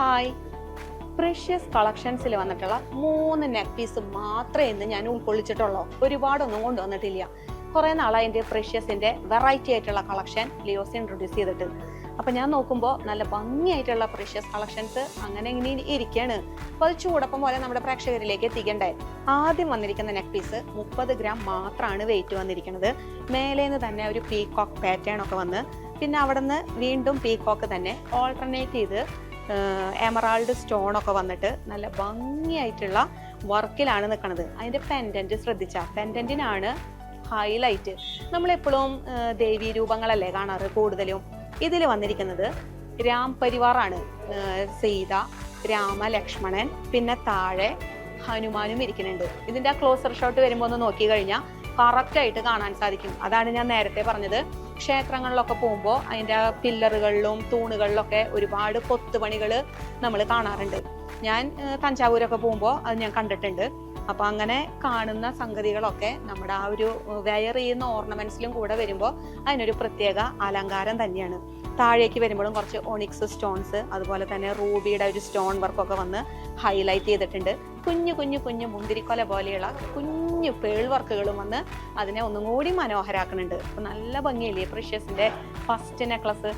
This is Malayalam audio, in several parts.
ഹായ് പ്രഷ്യസ് കളക്ഷൻസിൽ വന്നിട്ടുള്ള മൂന്ന് നെക്ക് പീസ് മാത്രമേ ഇന്ന് ഞാൻ ഉൾക്കൊള്ളിച്ചിട്ടുള്ളൂ. ഒരുപാടൊന്നും കൊണ്ടുവന്നിട്ടില്ല കുറേ നാളായി എന്റെ പ്രഷ്യസിന്റെ വെറൈറ്റി ആയിട്ടുള്ള കളക്ഷൻ ലിയോസ് ഇൻട്രൊഡ്യൂസ് ചെയ്തിട്ട്. അപ്പം ഞാൻ നോക്കുമ്പോൾ നല്ല ഭംഗിയായിട്ടുള്ള പ്രഷ്യസ് കളക്ഷൻസ് അങ്ങനെ ഇങ്ങനെ ഇരിക്കുകയാണ് അപ്പോൾ അത് ചൂടപ്പം പോലെ നമ്മുടെ പ്രേക്ഷകരിലേക്ക് എത്തിക്കണ്ടേ? ആദ്യം വന്നിരിക്കുന്ന നെക്ക് പീസ് മുപ്പത് ഗ്രാം മാത്രമാണ് വെയിറ്റ് വന്നിരിക്കുന്നത് മേലേന്ന് തന്നെ ഒരു പീകോക്ക് പാറ്റേൺ ഒക്കെ വന്ന് പിന്നെ അവിടെ നിന്ന് വീണ്ടും പീകോക്ക് തന്നെ ഓൾട്ടർനേറ്റ് ചെയ്ത് എമറാൾഡ് സ്റ്റോൺ ഒക്കെ വന്നിട്ട് നല്ല ഭംഗിയായിട്ടുള്ള വർക്കിലാണ് നിൽക്കുന്നത് അതിന്റെ പെൻഡന്റ് ശ്രദ്ധിച്ച. പെൻഡന്റിനാണ് ഹൈലൈറ്റ് നമ്മളെപ്പോഴും ദേവീ രൂപങ്ങളല്ലേ കാണാറ് കൂടുതലും? ഇതിൽ വന്നിരിക്കുന്നത് രാം പരിവാറാണ്. സീത രാമ ലക്ഷ്മണൻ പിന്നെ താഴെ ഹനുമാനും ഇരിക്കുന്നുണ്ട്. ഇതിന്റെ ആ ക്ലോസർ ഷോട്ട് വരുമ്പോൾ ഒന്ന് നോക്കി കഴിഞ്ഞാൽ കറക്റ്റ് ആയിട്ട് കാണാൻ സാധിക്കും. അതാണ് ഞാൻ നേരത്തെ പറഞ്ഞത്. ക്ഷേത്രങ്ങളിലൊക്കെ പോകുമ്പോൾ അതിന്റെ പില്ലറുകളിലും തൂണുകളിലൊക്കെ ഒരുപാട് കൊത്തുപണികൾ നമ്മൾ കാണാറുണ്ട്. ഞാൻ തഞ്ചാവൂരൊക്കെ പോകുമ്പോൾ അത് ഞാൻ കണ്ടിട്ടുണ്ട്. അപ്പോൾ അങ്ങനെ കാണുന്ന സംഗതികളൊക്കെ നമ്മുടെ ആ ഒരു വെയർ ചെയ്യുന്ന ഓർണമെന്റ്സിലും കൂടെ വരുമ്പോൾ അതിനൊരു പ്രത്യേക അലങ്കാരം തന്നെയാണ്. താഴേക്ക് വരുമ്പോഴും കുറച്ച് ഒണിക്സ് സ്റ്റോൺസ് അതുപോലെ തന്നെ റൂബിയുടെ ഒരു സ്റ്റോൺ വർക്കൊക്കെ വന്ന് ഹൈലൈറ്റ് ചെയ്തിട്ടുണ്ട്. കുഞ്ഞു കുഞ്ഞു കുഞ്ഞു മുന്തിരിക്കൊല പോലെയുള്ള കുഞ്ഞു പേൾ വർക്കുകളും വന്ന് അതിനെ ഒന്നും കൂടി മനോഹരാക്കുന്നുണ്ട്. അപ്പം നല്ല ഭംഗിയില്ലേ പ്രഷ്യസിന്റെ ഫസ്റ്റ് നെക്ലസ്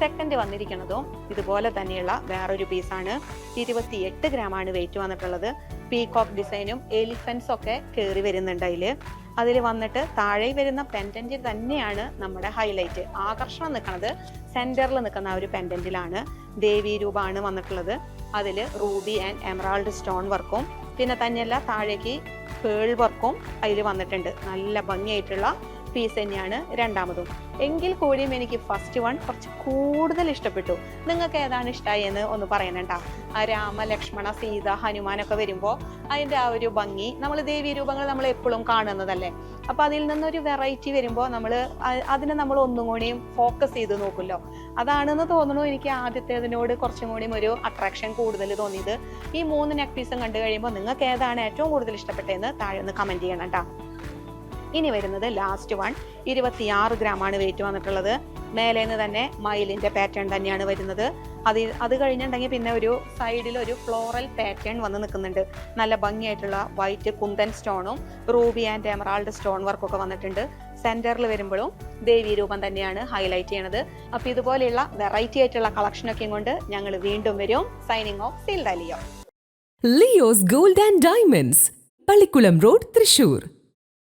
സെക്കൻഡ് വന്നിരിക്കുന്നതും ഇതുപോലെ തന്നെയുള്ള വേറൊരു പീസാണ് ഇരുപത്തി എട്ട് ഗ്രാമാണ് വെയിറ്റ് വന്നിട്ടുള്ളത്. പീകോക്ക് ഡിസൈനും എലിഫൻസ് ഒക്കെ കയറി വരുന്നുണ്ട് അതിൽ അതിൽ വന്നിട്ട് താഴെ വരുന്ന പെൻഡന്റ് തന്നെയാണ് നമ്മുടെ ഹൈലൈറ്റ് ആകർഷണം നിൽക്കുന്നത് സെന്ററിൽ നിൽക്കുന്ന ആ ഒരു പെൻഡന്റിലാണ് ദേവി രൂപമാണ് വന്നിട്ടുള്ളത്. അതിൽ റൂബി ആൻഡ് എമറാൾഡ് സ്റ്റോൺ വർക്കും പിന്നെ തന്നെയല്ല താഴേക്ക് പേൾ വർക്കും അതിൽ വന്നിട്ടുണ്ട്. നല്ല ഭംഗിയായിട്ടുള്ള പീസ് തന്നെയാണ് രണ്ടാമതും. എങ്കിൽ കൂടിയും എനിക്ക് ഫസ്റ്റ് വൺ കുറച്ച് കൂടുതൽ ഇഷ്ടപ്പെട്ടു. നിങ്ങൾക്ക് ഏതാണ് ഇഷ്ടമായി എന്ന് ഒന്ന് പറയണണ്ട ആ രാമ ലക്ഷ്മണ സീത ഹനുമാനൊക്കെ വരുമ്പോൾ അതിന്റെ ആ ഒരു ഭംഗി നമ്മൾ ദേവീ രൂപങ്ങൾ നമ്മൾ എപ്പോഴും കാണുന്നതല്ലേ? അപ്പൊ അതിൽ നിന്നൊരു വെറൈറ്റി വരുമ്പോൾ നമ്മൾ അതിനെ നമ്മൾ ഒന്നും കൂടിയും ഫോക്കസ് ചെയ്ത് നോക്കുമല്ലോ അതാണെന്ന് തോന്നുന്നു എനിക്ക് ആദ്യത്തേതിനോട് കുറച്ചും കൂടിയും ഒരു അട്രാക്ഷൻ കൂടുതൽ തോന്നിയത്. ഈ മൂന്ന് നെക്ക് പീസും കണ്ടു കഴിയുമ്പോൾ നിങ്ങൾക്ക് ഏതാണ് ഏറ്റവും കൂടുതൽ ഇഷ്ടപ്പെട്ടതെന്ന് താഴെ ഒന്ന് കമന്റ് ചെയ്യണം കേട്ടോ ഇനി വരുന്നത് ലാസ്റ്റ് വൺ ഇരുപത്തിയാറ് ഗ്രാം ആണ് വെയിറ്റ് വന്നിട്ടുള്ളത്. മേലേന്ന് തന്നെ മയിലിന്റെ പാറ്റേൺ തന്നെയാണ് വരുന്നത്. അത് അത് കഴിഞ്ഞിട്ടുണ്ടെങ്കിൽ പിന്നെ ഒരു സൈഡിൽ ഒരു ഫ്ലോറൽ പാറ്റേൺ വന്ന് നിൽക്കുന്നുണ്ട്. നല്ല ഭംഗിയായിട്ടുള്ള വൈറ്റ് കുന്തൻ സ്റ്റോണും റൂബി ആൻഡ് എമറാൾഡ് സ്റ്റോൺ വർക്കൊക്കെ വന്നിട്ടുണ്ട്. സെന്ററിൽ വരുമ്പോഴും ദേവി രൂപം തന്നെയാണ് ഹൈലൈറ്റ് ചെയ്യണത്. അപ്പോൾ ഇതുപോലെയുള്ള വെറൈറ്റി ആയിട്ടുള്ള കളക്ഷനൊക്കെ കൊണ്ട് ഞങ്ങൾ വീണ്ടും വരും. Signing off സീൽഡാലിയോ Leos gold and diamonds Pallikulam road Thrissur.